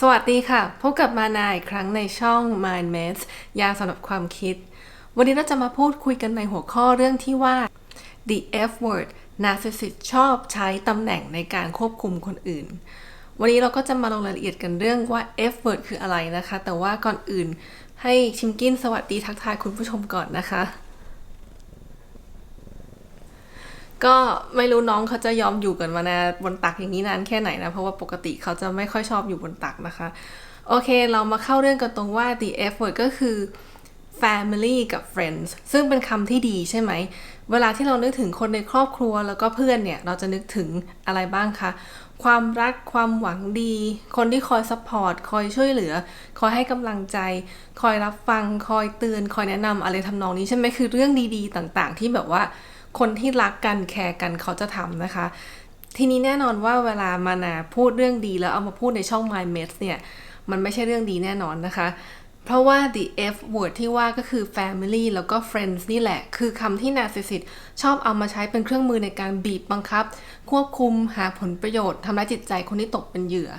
สวัสดีค่ะ พบกับมานาอีกครั้งในช่อง Mind m a t s ยาสำหรับความคิด วันนี้เราจะมาพูดคุยกันในหัวข้อเรื่องที่ว่า the F word narcissist ชอบใช้ตำแหน่งในการควบคุมคนอื่น วันนี้เราก็จะมาลงรายละเอียดกันเรื่องว่า F word คืออะไรนะคะ แต่ว่าก่อนอื่นให้ชิมกินสวัสดีทักทายคุณผู้ชมก่อนนะคะ ก็ไม่รู้น้องเขาจะยอมอยู่กันมานาบนตักอย่างนี้นานแค่ไหนนะ เพราะว่าปกติเขาจะไม่ค่อยชอบอยู่บนตักนะคะ โอเค เรามาเข้าเรื่องกันตรงว่า the F word ก็คือ family กับ friends ซึ่งเป็นคำที่ดีใช่ไหม เวลาที่เรานึกถึงคนในครอบครัวแล้วก็เพื่อนเนี่ย เราจะนึกถึงอะไรบ้างคะ ความรัก ความหวังดี คนที่คอยซัพพอร์ต คอยช่วยเหลือ คอยให้กำลังใจ คอยรับฟัง คอยเตือน คอยแนะนำอะไรทำนองนี้ใช่ไหม คือเรื่องดีๆ ต่างๆ ที่แบบว่า คนที่รักกันแคร์กันเขาจะทำนะคะ ทีนี้แน่นอนว่าเวลามานาพูดเรื่องดีแล้วเอามาพูดในช่อง My m e t เนี่ยมันไม่ใช่เรื่องดีแน่นอนนะคะ เพราะว่า the F word ที่ว่าก็คือ family แล้วก็ friends นี่แหละ คือคำที่ narcissist ชอบเอามาใช้เป็นเครื่องมือในการบีบบังคับ ควบคุมหาผลประโยชน์ทำร้ายจิตใจคนที่ตกเป็นเหยื่อ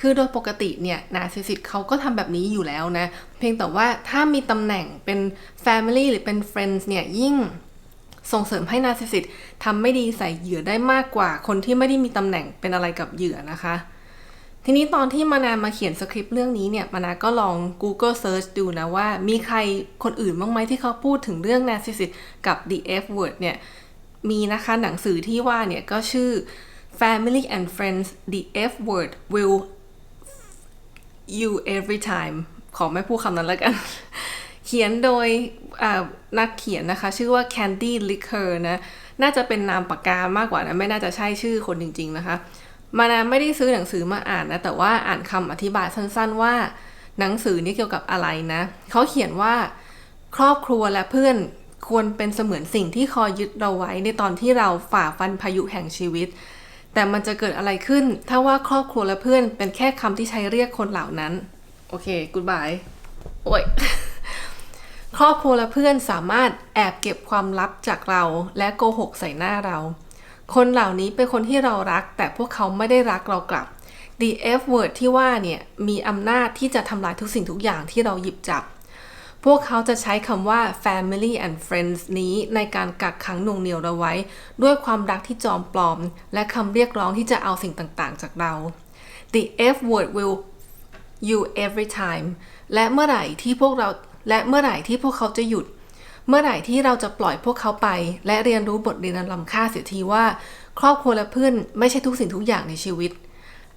คือโดยปกติเนี่ย narcissist เขาก็ทำแบบนี้อยู่แล้วนะ เพียงแต่ว่าถ้ามีตำแหน่งเป็น family หรือเป็น friends เนี่ยยิ่ง ส่งเสริมให้นาซิสซิสทำไม่ดีใส่เหยื่อได้มากกว่า คนที่ไม่ได้มีตำแหน่งเป็นอะไรกับเหยื่อนะคะ ทีนี้ตอนที่มานามาเขียนสคริปต์เรื่องนี้เนี่ยมานาก็ลอง Google Search ดูนะว่า มีใครคนอื่นบ้างไหมที่เขาพูดถึงเรื่อง narcissist กับ the F word เนี่ยมีนะคะหนังสือที่ว่าเนี่ยก็ชื่อ Family and Friends the F word will you every time ขอไม่พูดคำนั้นแล้วกัน เขียนโดยนักเขียนนะคะ ชื่อว่า Candy Licker นะน่าจะเป็นนามปากกามากกว่านะไม่น่าจะใช่ชื่อคนจริง ๆนะคะ มานาไม่ได้ซื้อหนังสือมาอ่านนะ แต่ว่าอ่านคำอธิบายสั้นๆว่า หนังสือนี้เกี่ยวกับอะไรนะเขาเขียนว่าครอบครัวและเพื่อนควรเป็นเสมือนสิ่งที่คอยยึดเราไว้ในตอนที่เราฝ่าฟันพายุแห่งชีวิต แต่มันจะเกิดอะไรขึ้น ถ้าว่าครอบครัวและเพื่อนเป็นแค่คำที่ใช้เรียกคนเหล่านั้น โอเค กูดบาย โอ้ย ครอบครัวและเพื่อนสามารถแอบเก็บความลับจากเราและโกหกใส่หน้าเรา คนเหล่านี้เป็นคนที่เรารัก แต่พวกเขาไม่ได้รักเรากลับ the F word ที่ว่าเนี่ย มีอำนาจที่จะทำลายทุกสิ่งทุกอย่างที่เราหยิบจับ พวกเขาจะใช้คำว่า family and friends นี้ในการกักขังหน่วงเหนี่ยวเราไว้ ด้วยความรักที่จอมปลอม และคำเรียกร้องที่จะเอาสิ่งต่างๆ จากเรา the F word will you every time และเมื่อไหร่ที่พวกเรา และเมื่อไหร่ที่พวกเขาจะหยุด เมื่อไหร่ที่เราจะปล่อยพวกเขาไป และเรียนรู้บทเรียนล้ำค่าเสียทีว่า ครอบครัวและเพื่อนไม่ใช่ทุกสิ่งทุกอย่างในชีวิต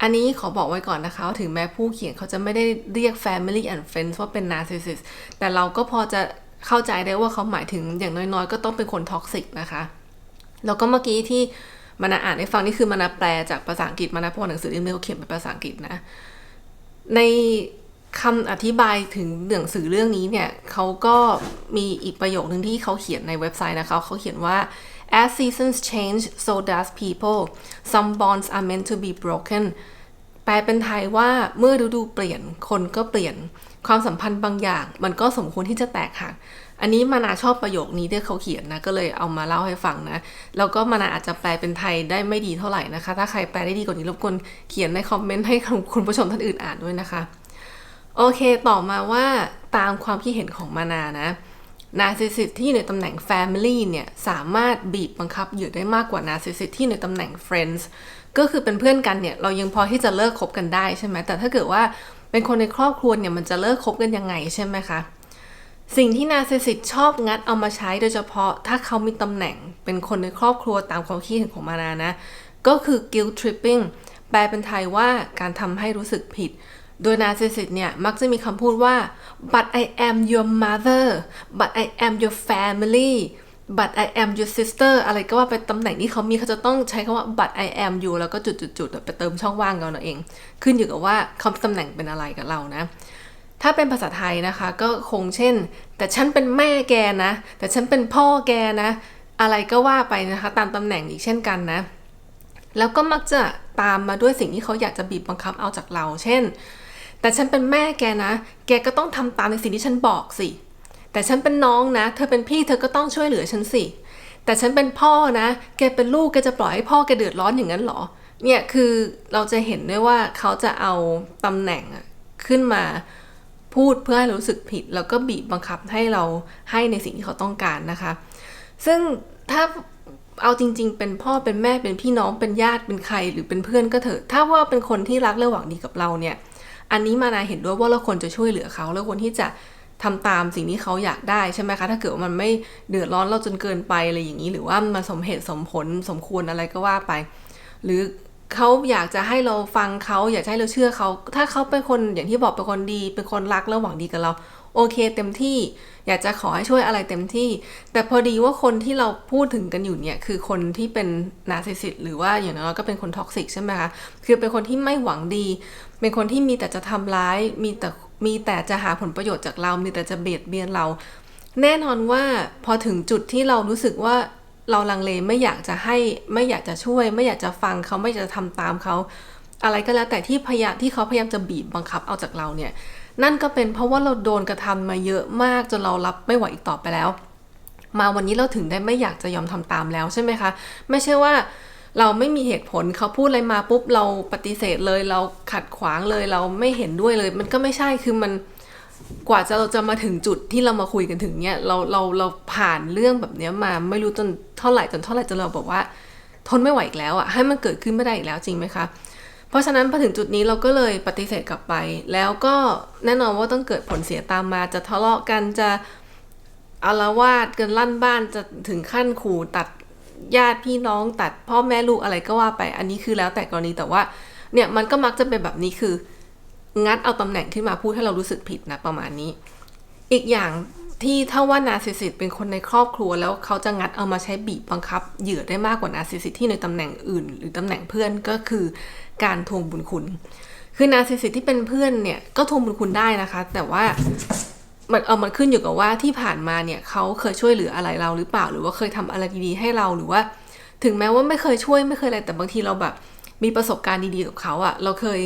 อันนี้ขอบอกไว้ก่อนนะคะ ถึงแม้ผู้เขียนเขาจะไม่ได้เรียก family and friends ว่าเป็น narcissist แต่เราก็พอจะเข้าใจได้ว่าเขาหมายถึงอย่างน้อยๆ ก็ต้องเป็นคนท็อกซิกนะคะแล้วก็เมื่อกี้ที่มานาอ่านให้ฟังนี่คือมานาแปลจากภาษาอังกฤษมานาพราะหนังสือเล่มนี้เขาเขียนเป็นภาษาอังกฤษนะ ใน คำอธิบายถึงหนังสือเรื่องนี้เนี่ยเขาก็มีอีกประโยคนึงที่เขาเขียนในเว็บไซต์นะคะเขาเขียนว่า as seasons change so does people some bonds are meant to be broken แปลเป็นไทยว่าเมื่อฤดูเปลี่ยนคนก็เปลี่ยนความสัมพันธ์บางอย่าง มันก็สมควรที่จะแตกหักอันนี้มานาชอบประโยคนี้ที่เขาเขียนนะก็เลยเอามาเล่าให้ฟังนะแล้วก็มานาอาจจะแปลเป็นไทยได้ไม่ดีเท่าไหร่นะคะ ถ้าใครแปลได้ดีกว่านี้รบกวนเขียนในคอมเมนต์ให้คุณผู้ชมท่านอื่นอ่านด้วยนะคะ โอเคต่อมาว่าตามความคิดเห็นของมานานะนาซิสซิสที่อยู่ในตำแหน่ง Family เนี่ยสามารถบีบบังคับเหยื่อได้มากกว่านาซิสซิสที่อยู่ในตำแหน่ง Friends ก็คือเป็นเพื่อนกันเนี่ยเรายังพอที่จะเลิกคบกันได้ใช่ไหมแต่ถ้าเกิดว่าเป็นคนในครอบครัวเนี่ยมันจะเลิกคบกันยังไงใช่ไหมคะสิ่งที่นาซิสซิสชอบงัดเอามาใช้โดยเฉพาะถ้าเขามีตำแหน่งเป็นคนในครอบครัวตามความคิดเห็นของมานานะ ก็คือ guilt tripping แปลเป็นไทยว่าการทำให้รู้สึกผิด โดยนาร์ซิสซิสเนี่ย มักจะมีคำพูดว่า but I am your mother but I am your family but I am your sister อะไรก็ว่าเป็นตำแหน่งที่เขามีเขาจะต้องใช้คำว่า but I am you แล้วก็จุดๆๆไปเติมช่องว่างกันเอาเอง ขึ้นอยู่กับว่าคำตำแหน่งเป็นอะไรกับเรานะ ถ้าเป็นภาษาไทยนะคะก็คงเช่น แต่ฉันเป็นแม่แกนะ แต่ฉันเป็นพ่อแกนะ อะไรก็ว่าไปนะคะตามตำแหน่งอีกเช่นกันนะแล้วก็มักจะตามมาด้วยสิ่งที่เขาอยากจะบีบบังคับเอาจากเรา เช่น แต่ฉันเป็นแม่แกนะ แกก็ต้องทำตามในสิ่งที่ฉันบอกสิ แต่ฉันเป็นน้องนะ เธอเป็นพี่เธอก็ต้องช่วยเหลือฉันสิ แต่ฉันเป็นพ่อนะ แกเป็นลูกแกจะปล่อยให้พ่อแกเดือดร้อนอย่างนั้นเหรอ เนี่ยคือเราจะเห็นได้ว่าเขาจะเอาตำแหน่งขึ้นมาพูดเพื่อให้รารู้สึกผิด แล้วก็บีบบังคับให้เราให้ในสิ่งที่เขาต้องการนะคะ ซึ่งถ้าเอาจริง ๆ เป็นพ่อเป็นแม่เป็นพี่น้องเป็นญาติเป็นใครหรือเป็นเพื่อนก็เถอะ ถ้าว่าเป็นคนที่รักและหวังดีกับเราเนี่ย อันนี้มานาเห็นด้วยว่าเราควรจะช่วยเหลือเขาแล้วควรที่จะทำตามสิ่งที่เขาอยากได้ใช่ไหมคะ ถ้าเกิดว่ามันไม่เดือดร้อนเราจนเกินไปอะไรอย่างนี้ หรือว่ามันสมเหตุสมผลสมควรอะไรก็ว่าไป หรือเขาอยากจะให้เราฟังเขาอยากจะให้เราเชื่อเขา ถ้าเขาเป็นคนอย่างที่บอกเป็นคนดี เป็นคนรักและหวังดีกับเรา โอเคเต็มที่ อยากจะขอให้ช่วยอะไรเต็มที่ แต่พอดีว่าคนที่เราพูดถึงกันอยู่เนี่ยคือคนที่เป็นนาซิสิตหรือว่าอย่างน้อยก็เป็นคนท็อกซิกใช่ไหมคะ คือเป็นคนที่ไม่หวังดี เป็นคนที่มีแต่จะทำร้าย มีแต่มีแต่จะหาผลประโยชน์จากเรา มีแต่จะเบียดเบียนเรา แน่นอนว่าพอถึงจุดที่เรารู้สึกว่าเราลังเลไม่อยากจะให้ไม่อยากจะช่วย ไม่อยากจะฟังเขาไม่อยากจะทำตามเขา อะไรก็แล้วแต่ที่พยายามที่เขาพยายามจะบีบบังคับเอาจากเราเนี่ยนั่นก็เป็นเพราะว่าเราโดนกระทำมาเยอะมากจนเรารับไม่ไหวอีกต่อไปแล้ว มาวันนี้เราถึงได้ไม่อยากจะยอมทำตามแล้วใช่ไหมคะ ไม่ใช่ว่า เราไม่มีเหตุผลเขาพูดอะไรมาปุ๊บเราปฏิเสธเลย เราขัดขวางเลยเราไม่เห็นด้วยเลย มันก็ไม่ใช่คือมันกว่าจะเราจะมาถึงจุดที่เรามาคุยกันถึงเนี่ยเราเราเราผ่านเรื่องแบบเนี้ยมาไม่รู้จนเท่าไหร่จนเท่าไหร่จนเราบอกว่า ทนไม่ไหวอีกแล้วอะให้มันเกิดขึ้นไม่ได้อีกแล้วจริงไหมคะเพราะฉะนั้นพอถึงจุดนี้เราก็เลยปฏิเสธกลับไป แล้วก็แน่นอนว่าต้องเกิดผลเสียตามมาจะทะเลาะกันจะอาละวาดกันลั่นบ้านจะถึงขั้นขู่ตัด ญาติพี่น้องตัดพ่อแม่ลูกอะไรก็ว่าไป อันนี้คือแล้วแต่กรณีแต่ว่า เนี่ยมันก็มักจะเป็นแบบนี้คือ งัดเอาตำแหน่งขึ้นมาพูดให้เรารู้สึกผิดนะประมาณนี้ อีกอย่างที่ถ้าว่านาซิสิตเป็นคนในครอบครัว แล้วเขาจะงัดเอามาใช้บีบบังคับ เหยื่อได้มากกว่านาซิสิตที่ในตำแหน่งอื่น หรือตำแหน่งเพื่อนก็คือการทวงบุญคุณ คือนาซิสิตที่เป็นเพื่อนเนี่ยก็ทวงบุญคุณได้นะคะ แต่ว่า มันเอามันขึ้นอยู่กับว่าที่ผ่านมาเนี่ยเขาเคยช่วยเหลืออะไรเราหรือเปล่า หรือว่าเคยทำอะไรดีๆให้เราหรือว่า ถึงแม้ว่าไม่เคยช่วยไม่เคยอะไรแต่บางทีเราแบบ มีประสบการณ์ดีๆกับเขาอะเราเคย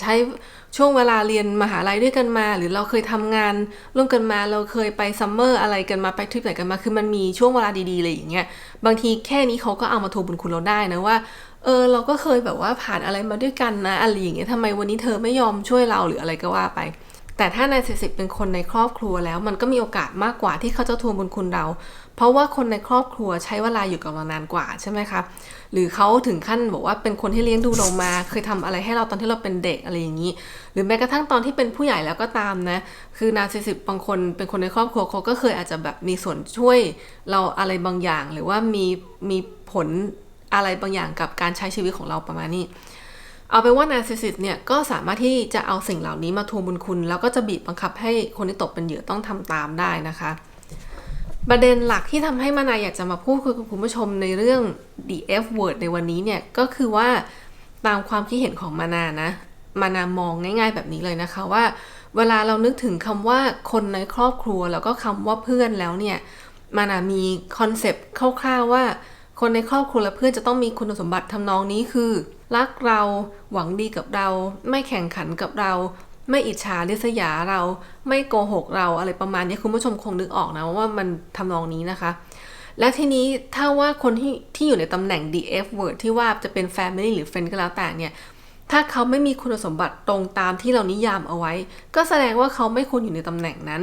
ใช้ช่วงเวลาเรียนมหาลัยด้วยกันมา หรือเราเคยทำงานร่วมกันมา เราเคยไปซัมเมอร์อะไรกันมาไปทริปไหนกันมา คือมันมีช่วงเวลาดีๆอะไรอย่างเงี้ยบางทีแค่นี้เขาก็เอามาทวงบุญคุณเราได้นะว่าเออเราก็เคยแบบว่าผ่านอะไรมาด้วยกันนะอะไรอย่างเงี้ยทำไมวันนี้เธอไม่ยอมช่วยเราหรืออะไรก็ว่าไป แต่ถ้านายสิสิเป็นคนในครอบครัวแล้ว มันก็มีโอกาสมากกว่าที่เขาจะทวงบุญคุณเรา เพราะว่าคนในครอบครัวใช้เวลาอยู่กับเรานานกว่าใช่ไหมคะหรือเขาถึงขั้นบอกว่าเป็นคนที่เลี้ยงดูเรามา เคยทำอะไรให้เราตอนที่เราเป็นเด็กอะไรอย่างนี้ หรือแม้กระทั่งตอนที่เป็นผู้ใหญ่แล้วก็ตามนะ คือนาซิสิบางคนเป็นคนในครอบครัวเขาก็เคยอาจจะแบบมีส่วนช่วยเราอะไรบางอย่าง หรือว่ามีมีผลอะไรบางอย่างกับการใช้ชีวิตของเราประมาณนี้ เอาเป็นว่านาซิสิตเนี่ยก็สามารถที่จะเอาสิ่งเหล่านี้มาทวงบุญคุณ แล้วก็จะบีบบังคับให้คนที่ตกเป็นเหยื่อต้องทำตามได้นะคะ ประเด็นหลักที่ทำให้มานาอยากจะมาพูดคุยกับคุณผู้ชมในเรื่อง the F word ในวันนี้เนี่ยก็คือว่าตามความคิดเห็นของมานานะ มานามองง่าย ๆ แบบนี้เลยนะคะว่า เวลาเรานึกถึงคำว่าคนในครอบครัวแล้วก็คำว่าเพื่อนแล้วเนี่ย มานามีคอนเซปต์คร่าวๆว่า คนในครอบครัวและเพื่อนจะต้องมีคุณสมบัติทำนองนี้คือ รักเราหวังดีกับเรา ไม่แข่งขันกับเรา ไม่อิจฉาริษยาเรา ไม่โกหกเราอะไรประมาณนี้คุณผู้ชมคงนึกออกนะว่ามันทำนองนี้นะคะ และทีนี้ถ้าว่าคนที่ที่อยู่ในตำแหน่ง DF word ที่ว่าจะเป็น family หรือ friend ก็แล้วแต่เนี่ยถ้าเขาไม่มีคุณสมบัติตรงตามที่เรานิยามเอาไว้ ก็แสดงว่าเขาไม่ควรอยู่ในตำแหน่งนั้น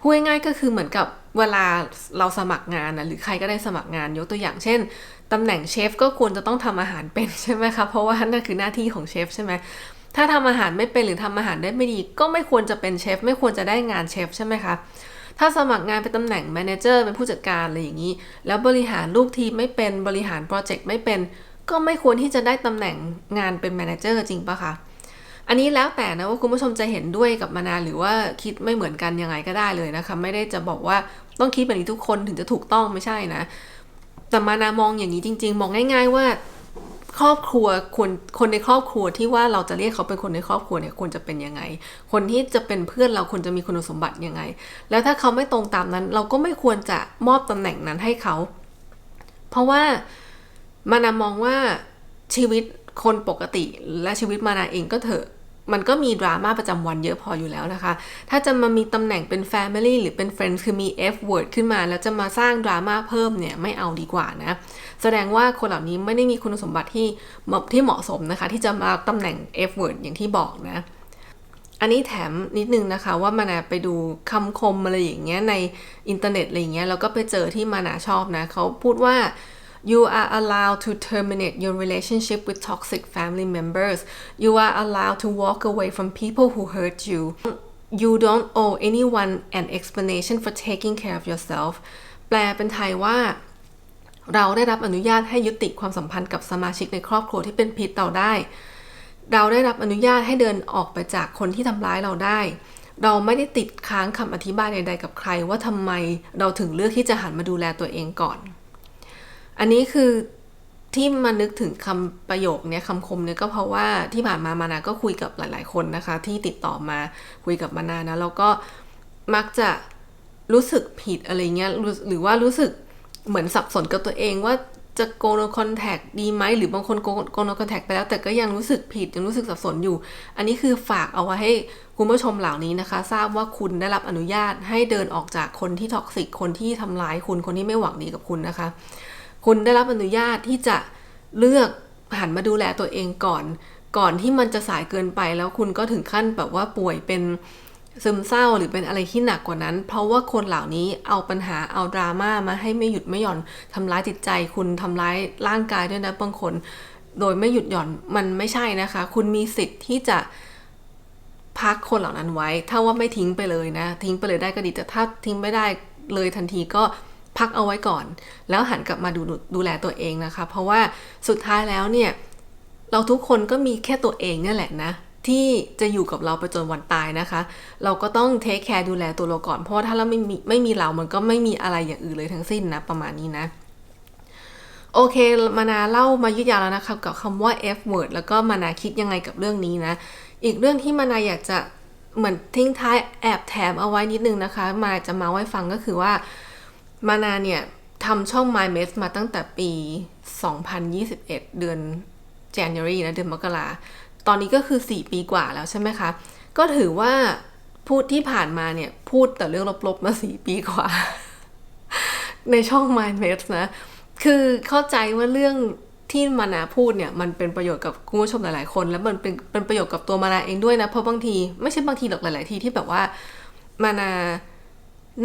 พูดง่ายๆก็คือเหมือนกับ เวลาเราสมัครงานนะหรือใครก็ได้สมัครงานยกตัวอย่างเช่นตำแหน่งเชฟก็ควรจะต้องทำอาหารเป็นใช่ไหมคะเพราะว่านั่นคือหน้าที่ของเชฟใช่ไหมถ้าทำอาหารไม่เป็นหรือทำอาหารได้ไม่ดี ก็ไม่ควรจะเป็นเชฟไม่ควรจะได้งานเชฟใช่ไหมคะถ้าสมัครงานเป็นตำแหน่งแมเนเจอร์เป็นผู้จัดการอะไรอย่างนี้ แล้วบริหารลูกทีมไม่เป็นบริหารโปรเจกต์ไม่เป็น ก็ไม่ควรที่จะได้ตำแหน่งงานเป็นแมเนเจอร์จริงปะคะ อันนี้แล้วแต่นะว่าคุณผู้ชมจะเห็นด้วยกับมานาหรือว่าคิดไม่เหมือนกันยังไงก็ได้เลยนะคะไม่ได้จะบอกว่าต้องคิดแบบนี้ทุกคนถึงจะถูกต้องไม่ใช่นะ แต่มานามองอย่างนี้จริง ๆ มองง่าย ๆ ว่าครอบครัวคนคนในครอบครัวที่ว่าเราจะเรียกเขาเป็นคนในครอบครัวเนี่ยควรจะเป็นยังไง คนที่จะเป็นเพื่อนเราควรจะมีคุณสมบัติยังไง แล้วถ้าเขาไม่ตรงตามนั้น เราก็ไม่ควรจะมอบตำแหน่งนั้นให้เขา เพราะว่ามานามองว่าชีวิต คนปกติและชีวิตมานาเองก็เถอะมันก็มีดราม่าประจำวันเยอะพออยู่แล้วนะคะ ถ้าจะมามีตำแหน่งเป็น Family หรือเป็น Friends คือมี F word ขึ้นมา แล้วจะมาสร้างดราม่าเพิ่มเนี่ยไม่เอาดีกว่านะ แสดงว่าคนเหล่านี้ไม่ได้มีคุณสมบัติที่เหมาะที่เหมาะสมนะคะ ที่จะมาตำแหน่ง F word อย่างที่บอกนะ อันนี้แถมนิดนึงนะคะว่ามานาไปดูคำคมอะไรอย่างเงี้ยในอินเทอร์เน็ตอะไรอย่างเงี้ยแล้วก็ไปเจอที่มานาชอบนะเขาพูดว่า you are allowed to terminate your relationship with toxic family members you are allowed to walk away from people who hurt you you don't owe anyone an explanation for taking care of yourself แปลเป็นไทยว่า เราได้รับอนุญาตให้ยุติความสัมพันธ์กับสมาชิกในครอบครัวที่เป็นพิษเราได้ เราได้รับอนุญาตให้เดินออกไปจากคนที่ทำร้ายเราได้เราไม่ได้ติดค้างคำอธิบายใดๆกับใครว่าทำไมเราถึงเลือกที่จะหันมาดูแลตัวเองก่อน อันนี้คือที่มานึกถึงคำประโยคเนี้ยคำคมเนี้ยก็เพราะว่าที่ผ่านมามานาก็คุยกับหลาย ๆ คนนะคะ ที่ติดต่อมาคุยกับมานานะแล้วก็มักจะรู้สึกผิดอะไรเงี้ยหรือว่ารู้สึกเหมือนสับสนกับตัวเองว่าจะโกนคอนแทคดีไหมหรือบางคนโกนคอนแทคไปแล้ว แต่ก็ยังรู้สึกผิดยังรู้สึกสับสนอยู่ อันนี้คือฝากเอาไว้ให้คุณผู้ชมเหล่านี้นะคะ ทราบว่าคุณได้รับอนุญาตให้เดินออกจากคนที่ท็อกซิกคนที่ทำร้ายคุณคนที่ไม่หวังดีกับคุณนะคะ คุณได้รับอนุญาตที่จะเลือกหันมาดูแลตัวเองก่อน ก่อนที่มันจะสายเกินไปแล้วคุณก็ถึงขั้นแบบว่าป่วยเป็นซึมเศร้าหรือเป็นอะไรที่หนักกว่านั้น เพราะว่าคนเหล่านี้เอาปัญหาเอาดราม่ามาให้ไม่หยุดไม่หย่อนทำร้ายจิตใจ คุณทำร้ายร่างกายด้วยนะบางคน โดยไม่หยุดหย่อนมันไม่ใช่นะคะ คุณมีสิทธิ์ที่จะพักคนเหล่านั้นไว้ ถ้าว่าไม่ทิ้งไปเลยนะ ทิ้งไปเลยได้ก็ดีแต่ถ้าทิ้งไม่ได้เลยทันทีก็ พักเอาไว้ก่อน แล้วหันกลับมาดูดูแลตัวเองนะคะ เพราะว่าสุดท้ายแล้วเนี่ย เราทุกคนก็มีแค่ตัวเองนี่แหละนะ ที่จะอยู่กับเราไปจนวันตายนะคะ เราก็ต้องเทคแคร์ดูแลตัวเราก่อน เพราะถ้าเราไม่มีไม่มีเรา มันก็ไม่มีอะไรอย่างอื่นเลยทั้งสิ้นนะประมาณนี้นะโอเค มานาเล่ามายืดยาวแล้วนะคะกับคำว่า F word แล้วก็มานาคิดยังไงกับเรื่องนี้นะ อีกเรื่องที่มานาอยากจะเหมือนทิ้งท้ายแอบแถมเอาไว้นิดนึงนะคะ มาจะมาไว้ฟังก็คือว่า มานาเนี่ยทำช่อง My Mess มาตั้งแต่ปี 2021 เดือน January นะเดือนมกราตอนนี้ก็คือ 4 ปีกว่าแล้วใช่ไหมคะ ก็ถือว่าพูดที่ผ่านมาเนี่ย พูดแต่เรื่องลบๆมา 4 ปีกว่า ในช่อง My Mess นะ คือเข้าใจว่าเรื่องที่มานาพูดเนี่ย มันเป็นประโยชน์กับคุณผู้ชมหลายๆคน แล้วมันเป็นเป็นประโยชน์กับตัวมานาเองด้วยนะ เพราะบางทีไม่ใช่บางทีหรอกหลาย ๆ ทีที่แบบว่ามานา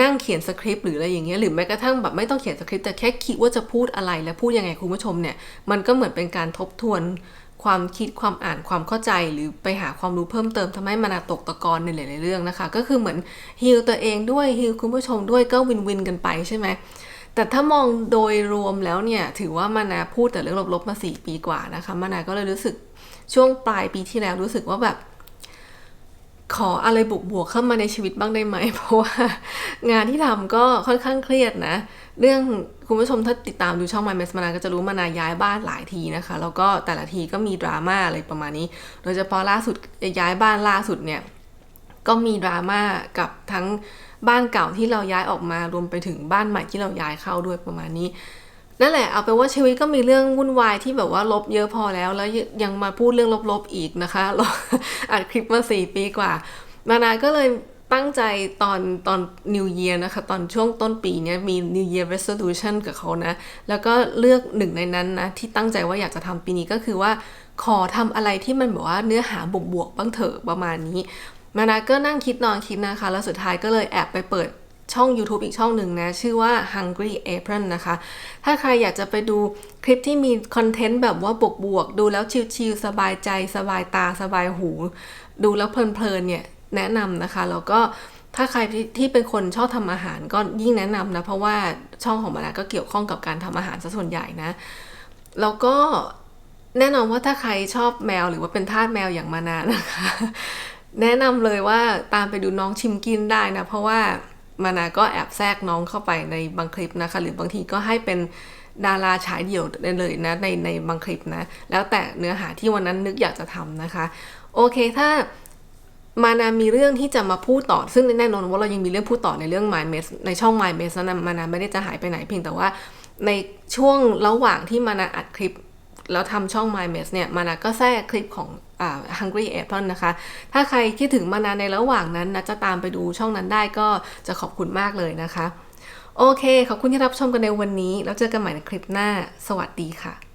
นั่งเขียนสคริปต์หรืออะไรอย่างเงี้ยหรือแม้กระทั่งแบบไม่ต้องเขียนสคริปต์แต่แค่คิดว่าจะพูดอะไรและพูดยังไงคุณผู้ชมเนี่ย มันก็เหมือนเป็นการทบทวน ความคิดความอ่านความเข้าใจ หรือไปหาความรู้เพิ่มเติมทำให้มันตกตะกอนในหลายๆเรื่องนะคะ ก็คือเหมือนฮิลตัวเองด้วยฮิลคุณผู้ชมด้วยก็วินวินกันไปใช่ไหมแต่ถ้ามองโดยรวมแล้วเนี่ยถือว่ามานาพูดแต่เรื่องลบๆมาสี่ปีกว่านะคะมานาก็เลยรู้สึกช่วงปลายปีที่แล้วรู้สึกว่าแบบ ขออะไรบวกบวกเข้ามาในชีวิตบ้างได้ไหม เพราะว่างานที่ทำก็ค่อนข้างเครียดนะ เรื่องคุณผู้ชมถ้าติดตามดูช่อง My Mess มานานก็จะรู้มานาย้ายบ้านหลายทีนะคะ แล้วก็แต่ละทีก็มีดราม่าอะไรประมาณนี้ โดยเฉพาะล่าสุดย้ายบ้านล่าสุดเนี่ย ก็มีดราม่ากับทั้งบ้านเก่าที่เราย้ายออกมารวมไปถึงบ้านใหม่ที่เราย้ายเข้าด้วยประมาณนี้ นั่นแหละเอาเป็นว่าชีวิตก็มีเรื่องวุ่นวายที่แบบว่าลบเยอะพอแล้ว แล้วยังมาพูดเรื่องลบๆอีกนะคะเราอัดคลิปมาสี่ปีกว่ามานาก็เลยตั้งใจตอนตอน New Year นะคะ ตอนช่วงต้นปีเนี้ยมี New Year Resolution กับเขานะ แล้วก็เลือกหนึ่งในนั้นนะ ที่ตั้งใจว่าอยากจะทำปีนี้ก็คือว่า ขอทำอะไรที่มันแบบว่าเนื้อหาบวกๆบ้างเถอะประมาณนี้ มานาก็นั่งคิดนอนคิดนะคะ แล้วสุดท้ายก็เลยแอบไปเปิด ช่อง YouTube อีกช่องหนึ่งนะ ชื่อว่า Hungry Apron นะคะ ถ้าใครอยากจะไปดูคลิปที่มีคอนเทนต์แบบว่าบวกๆ ดูแล้วชิลๆ สบายใจ สบายตา สบายหู ดูแล้วเพลินๆ เนี่ย แนะนำนะคะ แล้วก็ถ้าใครที่เป็นคนชอบทำอาหารก็ยิ่งแนะนำนะ เพราะว่าช่องของมานาก็เกี่ยวข้องกับการทำอาหารซะส่วนใหญ่นะ แล้วก็แน่นอนว่าถ้าใครชอบแมวหรือว่าเป็นทาสแมวอย่างมานานะคะ แนะนำเลยว่าตามไปดูน้องชิมกินได้นะ เพราะว่า มานาก็แอบแทรกน้องเข้าไปในบางคลิปนะคะ หรือบางทีก็ให้เป็นดาราฉายเดี่ยวได้เลยนะในในบางคลิปนะ แล้วแต่เนื้อหาที่วันนั้นนึกอยากจะทำนะคะ โอเคถ้ามานามีเรื่องที่จะมาพูดต่อ ซึ่งแน่นอนว่าเรายังมีเรื่องพูดต่อในเรื่อง My Mess ในช่อง My Mess นะมานาไม่ได้จะหายไปไหนเพียงแต่ว่าในช่วงระหว่างที่มานาอัดคลิป แล้วทำช่อง My Mess เนี่ยมานาก็แทรกคลิปของ Hungry Apple นะคะ ถ้าใครคิดถึงมานาในระหว่างนั้นนะจะตามไปดูช่องนั้นได้ก็จะขอบคุณมากเลยนะคะ โอเค ขอบคุณที่รับชมกันในวันนี้ แล้วเจอกันใหม่ในคลิปหน้า สวัสดีค่ะ